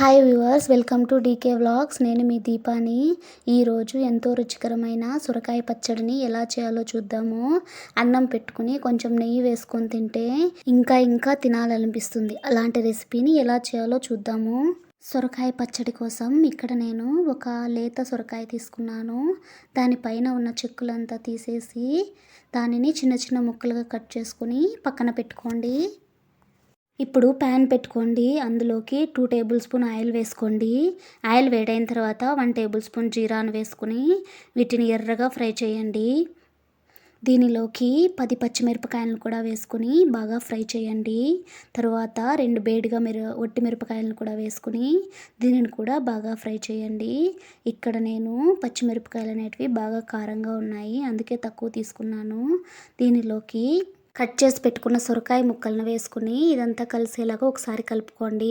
Hi viewers welcome to DK vlogs నేను మీ దీపాని. ఈరోజు ఎంతో రుచికరమైన సొరకాయ పచ్చడిని ఎలా చేయాలో చూద్దాము. అన్నం పెట్టుకుని కొంచెం నెయ్యి వేసుకొని తింటే ఇంకా ఇంకా తినాలనిపిస్తుంది. అలాంటి రెసిపీని ఎలా చేయాలో చూద్దాము. సొరకాయ పచ్చడి కోసం ఇక్కడ నేను ఒక లేత సొరకాయ తీసుకున్నాను. దానిపైన ఉన్న చెక్కులంతా తీసేసి దానిని చిన్న చిన్న ముక్కలుగా కట్ చేసుకుని పక్కన పెట్టుకోండి. ఇప్పుడు ప్యాన్ పెట్టుకోండి. అందులోకి టూ టేబుల్ స్పూన్ ఆయిల్ వేసుకోండి. ఆయిల్ వేడైన తర్వాత వన్ టేబుల్ స్పూన్ జీరాను వేసుకుని వీటిని ఎర్రగా ఫ్రై చేయండి. దీనిలోకి పది పచ్చిమిరపకాయలను కూడా వేసుకుని బాగా ఫ్రై చేయండి. తర్వాత రెండు బేడిగా మిర ఒట్టి మిరపకాయలను కూడా వేసుకుని దీనిని కూడా బాగా ఫ్రై చేయండి. ఇక్కడ నేను పచ్చిమిరపకాయలు అనేటివి బాగా కారంగా ఉన్నాయి. అందుకే తక్కువ తీసుకున్నాను. దీనిలోకి కట్ చేసి పెట్టుకున్న సొరకాయ ముక్కలను వేసుకుని ఇదంతా కలిసేలాగా ఒకసారి కలుపుకోండి.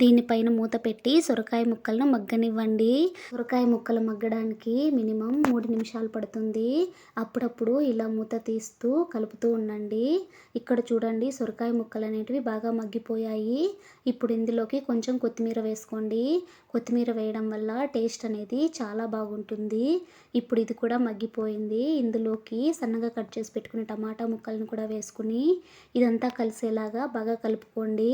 దీనిపైన మూత పెట్టి సొరకాయ ముక్కలను మగ్గనివ్వండి. సొరకాయ ముక్కలు మగ్గడానికి మినిమం మూడు నిమిషాలు పడుతుంది. అప్పుడప్పుడు ఇలా మూత తీస్తూ కలుపుతూ ఉండండి. ఇక్కడ చూడండి సొరకాయ ముక్కలు అనేటివి బాగా మగ్గిపోయాయి. ఇప్పుడు ఇందులోకి కొంచెం కొత్తిమీర వేసుకోండి. కొత్తిమీర వేయడం వల్ల టేస్ట్ అనేది చాలా బాగుంటుంది. ఇప్పుడు ఇది కూడా మగ్గిపోయింది. ఇందులోకి సన్నగా కట్ చేసి పెట్టుకున్న టమాటా ముక్కలను కూడా వేసుకుని ఇదంతా కలిసేలాగా బాగా కలుపుకోండి.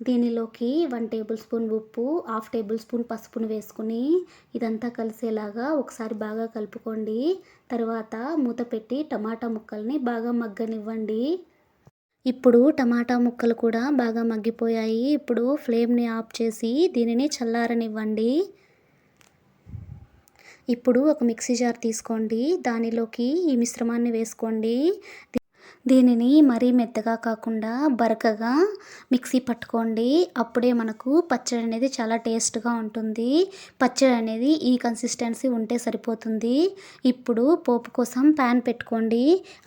దీనిలోకి వన్ టేబుల్ స్పూన్ ఉప్పు హాఫ్ టేబుల్ స్పూన్ పసుపును వేసుకుని ఇదంతా కలిసేలాగా ఒకసారి బాగా కలుపుకోండి. తర్వాత మూత పెట్టి టమాటా ముక్కల్ని బాగా మగ్గనివ్వండి. ఇప్పుడు టమాటా ముక్కలు కూడా బాగా మగ్గిపోయాయి. ఇప్పుడు ఫ్లేమ్ని ఆఫ్ చేసి దీనిని చల్లారనివ్వండి. ఇప్పుడు ఒక మిక్సీ జార్ తీసుకోండి. దానిలోకి ఈ మిశ్రమాన్ని వేసుకోండి. దీనిని మరీ మెత్తగా కాకుండా బరకగా మిక్సీ పట్టుకోండి. అప్పుడే మనకు పచ్చడి అనేది చాలా టేస్ట్గా ఉంటుంది. పచ్చడి అనేది ఈ కన్సిస్టెన్సీ ఉంటే సరిపోతుంది. ఇప్పుడు పోపు కోసం ప్యాన్ పెట్టుకోండి.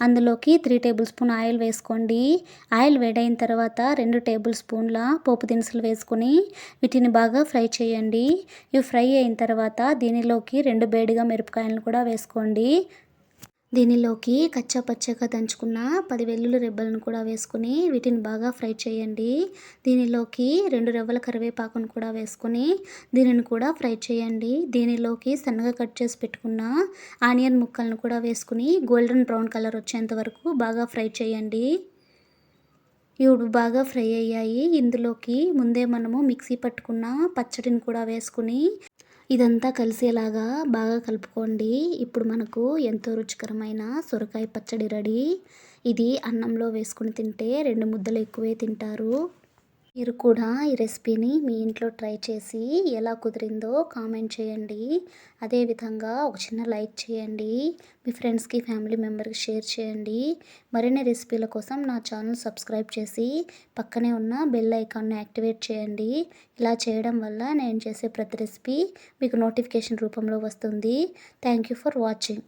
అందులోకి త్రీ టేబుల్ స్పూన్ ఆయిల్ వేసుకోండి. ఆయిల్ వేడైన తర్వాత రెండు టేబుల్ స్పూన్ల పోపు దినుసులు వేసుకొని వీటిని బాగా ఫ్రై చేయండి. ఇవి ఫ్రై అయిన తర్వాత దీనిలోకి రెండు బేడిగా మిరపకాయలను కూడా వేసుకోండి. దీనిలోకి కచ్చా పచ్చగా దంచుకున్న పది వెల్లుల్లి రెబ్బలను కూడా వేసుకుని వీటిని బాగా ఫ్రై చేయండి. దీనిలోకి రెండు రెవ్వల కరివేపాకును కూడా వేసుకొని దీనిని కూడా ఫ్రై చేయండి. దీనిలోకి సన్నగా కట్ చేసి పెట్టుకున్న ఆనియన్ ముక్కలను కూడా వేసుకుని గోల్డెన్ బ్రౌన్ కలర్ వచ్చేంత వరకు బాగా ఫ్రై చేయండి. ఇవి బాగా ఫ్రై అయ్యాయి. ఇందులోకి ముందే మనము మిక్సీ పట్టుకున్న పచ్చడిని కూడా వేసుకుని ఇదంతా కలిసేలాగా బాగా కలుపుకోండి. ఇప్పుడు మనకు ఎంతో రుచికరమైన సొరకాయ పచ్చడి రెడీ. ఇది అన్నంలో వేసుకుని తింటే రెండు ముద్దలు ఎక్కువే తింటారు. మీరు కూడా ఈ రెసిపీని మీ ఇంట్లో ట్రై చేసి ఎలా కుదిరిందో కామెంట్ చేయండి. అదేవిధంగా ఒక చిన్న లైక్ చేయండి. మీ ఫ్రెండ్స్కి ఫ్యామిలీ మెంబర్కి షేర్ చేయండి. మరిన్ని రెసిపీల కోసం నా ఛానల్ సబ్స్క్రైబ్ చేసి పక్కనే ఉన్న బెల్ ఐకాన్ని యాక్టివేట్ చేయండి. ఇలా చేయడం వల్ల నేను చేసే ప్రతి రెసిపీ మీకు నోటిఫికేషన్ రూపంలో వస్తుంది. Thank you for watching.